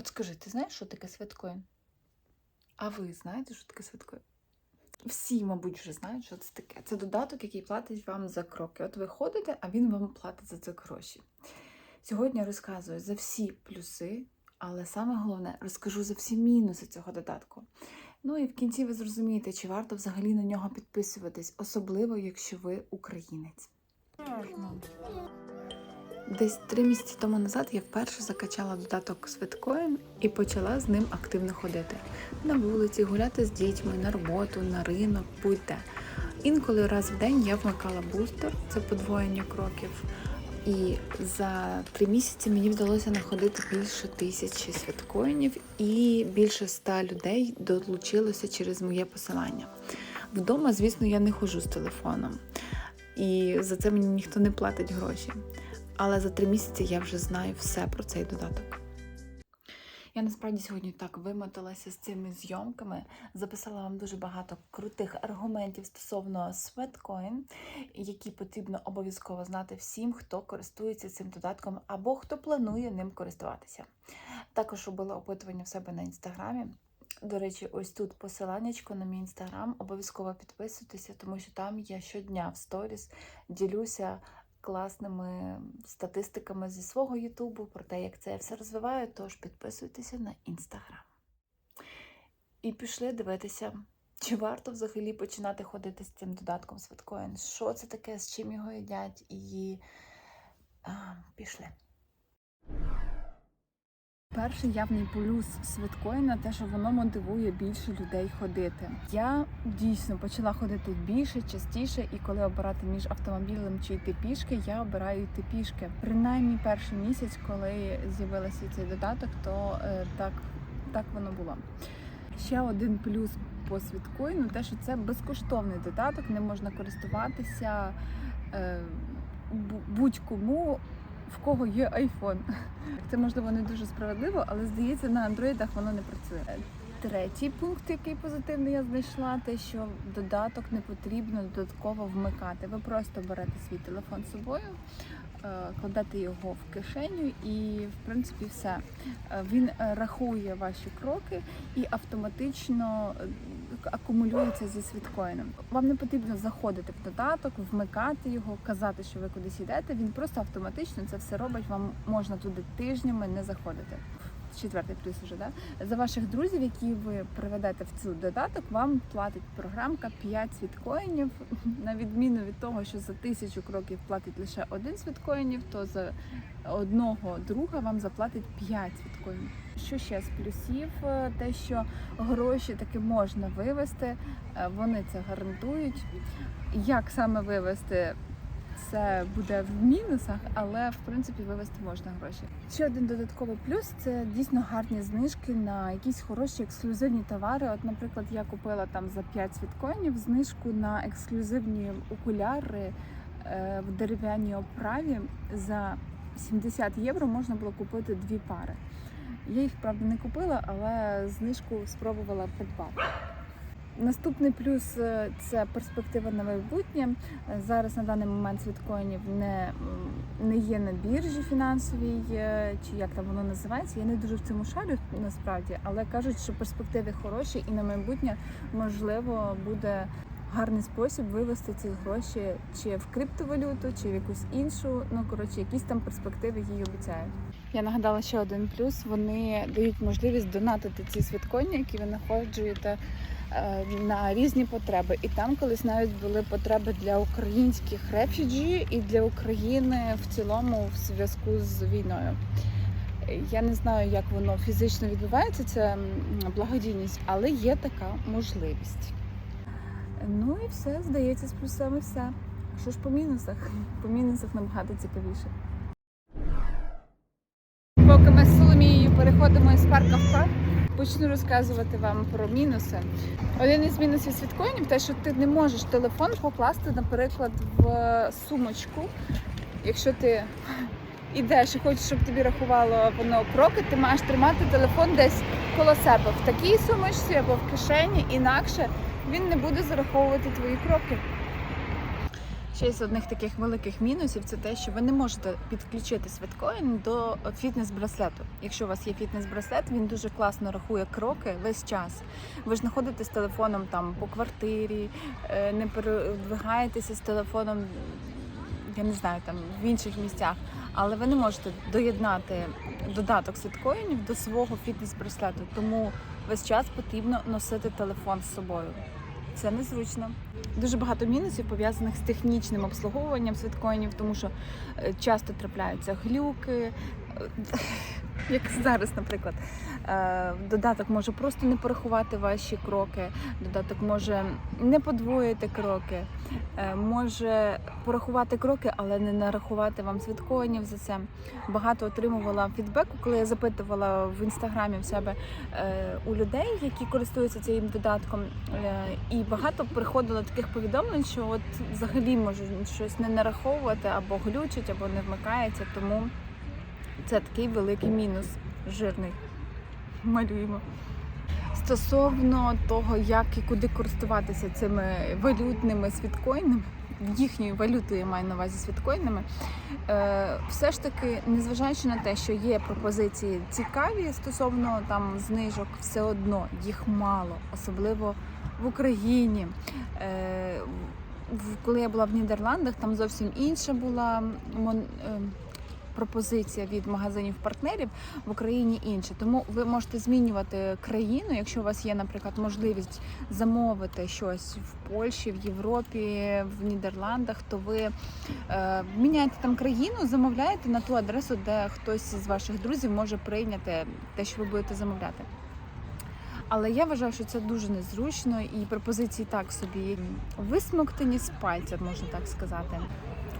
От скажи, ти знаєш, що таке святкоін? А ви знаєте, що таке святкоін? Всі, мабуть, вже знають, що це таке. Це додаток, який платить вам за кроки. От ви ходите, а він вам платить за це гроші. Сьогодні я розказую за всі плюси, але саме головне розкажу за всі мінуси цього додатку. Ну і в кінці ви зрозумієте, чи варто взагалі на нього підписуватись, особливо якщо ви українець. Десь три місяці тому назад я вперше закачала додаток Свиткоін і почала з ним активно ходити на вулиці, гуляти з дітьми, на роботу, на ринок, будь-де. Інколи раз в день я вмикала бустер, це подвоєння кроків. І за три місяці мені вдалося находити більше тисячі святкоїнів, і більше ста людей долучилося через моє посилання. Вдома, звісно, я не ходжу з телефоном, і за це мені ніхто не платить гроші. Але за три місяці я вже знаю все про цей додаток. Я насправді сьогодні так вимоталася з цими зйомками, записала вам дуже багато крутих аргументів стосовно Sweatcoin, які потрібно обов'язково знати всім, хто користується цим додатком або хто планує ним користуватися. Також робила опитування в себе на інстаграмі. До речі, ось тут посиланнячко на мій інстаграм. Обов'язково підписуйтеся, тому що там я щодня в сторіс ділюся класними статистиками зі свого Ютубу про те, як це я все розвиваю. Тож підписуйтеся на інстаграм. І пішли дивитися, чи варто взагалі починати ходити з цим додатком Свиткоін. Що це таке, з чим його їдять, і а, пішли. Перший явний плюс свиткоїна те, що воно мотивує більше людей ходити. Я дійсно почала ходити більше, частіше, і коли обирати між автомобілем чи йти пішки, я обираю йти пішки. Принаймні перший місяць, коли з'явився цей додаток, то е, так, так воно було. Ще один плюс по світкоїну, те, що це безкоштовний додаток, не можна користуватися е, будь-кому в кого є iPhone. Це можливо не дуже справедливо, але здається, на андроїдах воно не працює. Третій пункт, який позитивний я знайшла, те, що додаток не потрібно додатково вмикати. Ви просто берете свій телефон з собою, кладете його в кишеню, і в принципі все. Е, Він е, рахує ваші кроки і автоматично е, акумулюється зі світкоїном. Вам не потрібно заходити в додаток, вмикати його, казати, що ви кудись йдете. Він просто автоматично це все робить. Вам можна туди тижнями не заходити. Четвертий плюс вже да за ваших друзів, які ви приведете в цю додаток, вам платить програмка 5 світкоїнів. На відміну від того, що за тисячу кроків платить лише один світкоїнів, то за одного друга вам заплатить 5 світкоїнів. Що ще з плюсів? Е, Те, що гроші таки можна вивести, е, вони це гарантують. Як саме вивести? Це буде в мінусах, але в принципі вивести можна гроші. Ще один додатковий плюс це дійсно гарні знижки на якісь хороші ексклюзивні товари. От, наприклад, я купила там за 5 світкоїнів знижку на ексклюзивні окуляри е, в дерев'яній оправі за 70 євро можна було купити дві пари. Я їх правда не купила, але знижку спробувала придбати. Наступний плюс е, це перспектива на майбутнє. Е, Зараз на даний момент світкоїнів не, не є на біржі фінансовій, е, чи як там воно називається. Я не дуже в цьому шарю насправді, але кажуть, що перспективи хороші і на майбутнє можливо буде гарний спосіб вивести ці гроші чи в криптовалюту, чи в якусь іншу. Ну коротше, якісь там перспективи їй обіцяють. Я нагадала ще один плюс. Вони дають можливість донатити ці святконі, які ви знаходжуєте на різні потреби. І там колись навіть були потреби для українських рефюджі і для України в цілому в зв'язку з війною. Я не знаю, як воно фізично відбувається, це благодійність, але є така можливість. Ну і все, здається, з плюсами все. Що ж по мінусах? По мінусах набагато цікавіше. Поки ми з Соломією переходимо із парка в парк, почну розказувати вам про мінуси. Один із мінусів світкоїнів те, що ти не можеш телефон покласти, наприклад, в сумочку. Якщо ти ідеш і хочеш, щоб тобі рахувало воно кроки, ти маєш тримати телефон десь коло себе в такій сумочці або в кишені, інакше він не буде зараховувати твої кроки. Ще з одних таких великих мінусів це те, що ви не можете підключити світкоін до фітнес-браслету. Якщо у вас є фітнес-браслет, він дуже класно рахує кроки весь час. Ви ж знаходитесь з телефоном там по квартирі, е, не передвигаєтеся з телефоном, я не знаю, там в інших місцях. Але ви не можете доєднати додаток світкоїнів до свого фітнес-браслету, тому весь час потрібно носити телефон з собою. Це незручно. Дуже багато мінусів пов'язаних з технічним обслуговуванням світкоїнів, тому що е, часто трапляються глюки. Як зараз, наприклад, Е, додаток може просто не порахувати ваші кроки, додаток може не подвоїти кроки, е, може порахувати кроки, але не нарахувати вам світкоїнів за це. Багато отримувала фідбеку, коли я запитувала в інстаграмі в себе е, у людей, які користуються цим додатком. І багато приходило таких повідомлень, що от взагалі можуть щось не нараховувати або глючить, або не вмикається. Тому це такий великий мінус жирний. Малюємо. Стосовно того, як і куди користуватися цими валютними світкоїнами, їхньою валютою я маю на увазі світкоїнами, е, все ж таки, незважаючи на те, що є пропозиції цікаві стосовно там знижок, все одно їх мало, особливо в Україні. Е, коли я була в Нідерландах, там зовсім інша була е, пропозиція від магазинів-партнерів в Україні інше. Тому ви можете змінювати країну, якщо у вас є, наприклад, можливість замовити щось в Польщі, в Європі, в Нідерландах, то ви е, міняєте там країну, замовляєте на ту адресу, де хтось з ваших друзів може прийняти те, що ви будете замовляти. Але я вважаю, що це дуже незручно і пропозиції так собі висмоктані з пальця, можна так сказати.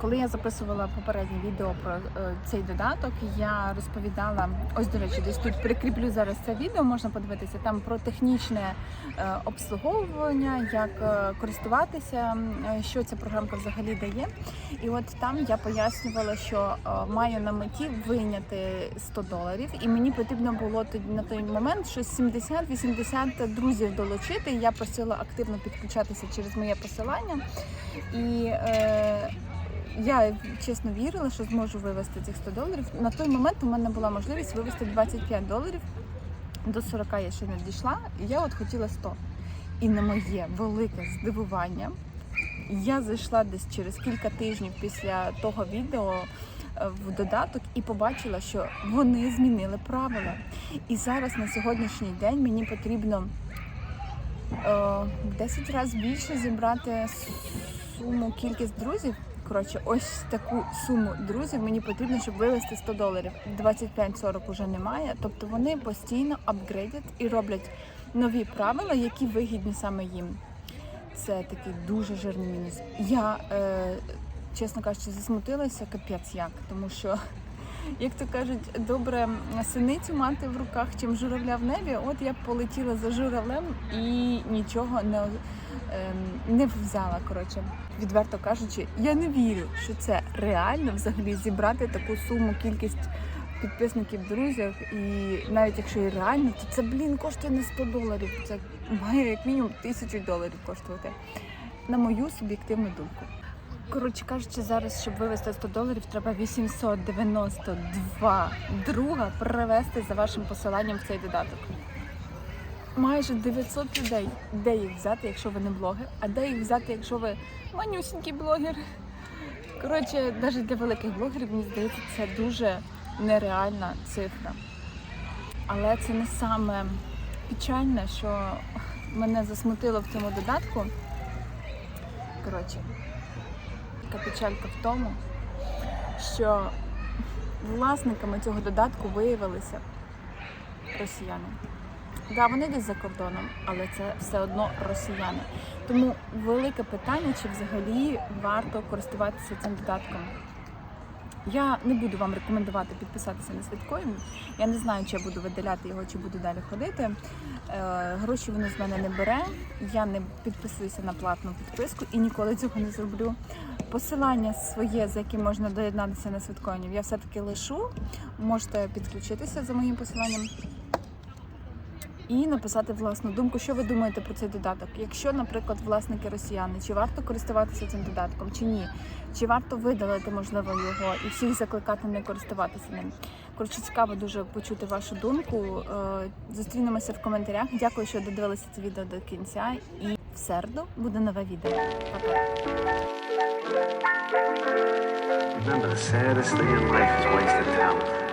Коли я записувала попереднє відео про е, цей додаток, я розповідала, ось до речі, десь тут прикріплю зараз це відео, можна подивитися там про технічне е, обслуговування, як е, користуватися, що ця програмка взагалі дає. І от там я пояснювала, що маю на меті вийняти 100 доларів, і мені потрібно було на той момент щось 70-80 друзів долучити. Я просила активно підключатися через моє посилання. І е, я чесно вірила, що зможу вивести цих 100 доларів. На той момент у мене була можливість вивести 25 доларів. До 40 я ще не дійшла, і я от хотіла 100. І на моє велике здивування я зайшла десь через кілька тижнів після того відео е, в додаток і побачила, що вони змінили правила. І зараз на сьогоднішній день мені потрібно е, в 10 разів більше зібрати суму, кількість друзів. Коротше, ось таку суму друзів мені потрібно, щоб вивести 100 доларів. 25-40 уже немає. Тобто вони постійно апгрейдять і роблять нові правила, які вигідні саме їм. Це такий дуже жирний мінус. Я, е, чесно кажучи, засмутилася капець як, тому що, як то кажуть, добре синицю мати в руках, чим журавля в небі. От я полетіла за журавлем і нічого не, ем, не взяла. Коротше, відверто кажучи, я не вірю, що це реально взагалі зібрати таку суму, кількість підписників, друзів. І навіть якщо і реально, то це блін коштує не 100 доларів. Це має як мінімум тисячу доларів коштувати. На мою суб'єктивну думку. Коротше кажучи, зараз, щоб вивести 100 доларів, треба 892 друга перевести за вашим посиланням в цей додаток. Майже 900 людей. Де їх взяти, якщо ви не блогер? А де їх взяти, якщо ви манюсінький блогер? Коротше, навіть для великих блогерів, мені здається, це дуже нереальна цифра. Але це не саме печальне, що мене засмутило в цьому додатку. Коротше, така печалька в тому, що власниками цього додатку виявилися росіяни. Да, вони десь за кордоном, але це все одно росіяни. Тому велике питання, чи взагалі варто користуватися цим додатком. Я не буду вам рекомендувати підписатися на святкоін. Я не знаю, чи я буду видаляти його, чи буду далі ходити. Е, гроші воно з мене не бере. Я не підписуюся на платну підписку і ніколи цього не зроблю. Посилання своє, за яким можна доєднатися на святкоїнів, я все-таки лишу. Можете підключитися за моїм посиланням. І написати власну думку, що ви думаєте про цей додаток. Якщо, наприклад, власники росіяни, чи варто користуватися цим додатком, чи ні, чи варто видалити можливо його і всіх закликати не користуватися ним. Коротше, цікаво дуже почути вашу думку. Е, Зустрінемося в коментарях. Дякую, що додивилися це відео до кінця. І в середу буде нове відео. Па-па. Remember, the saddest thing in life is wasted talent.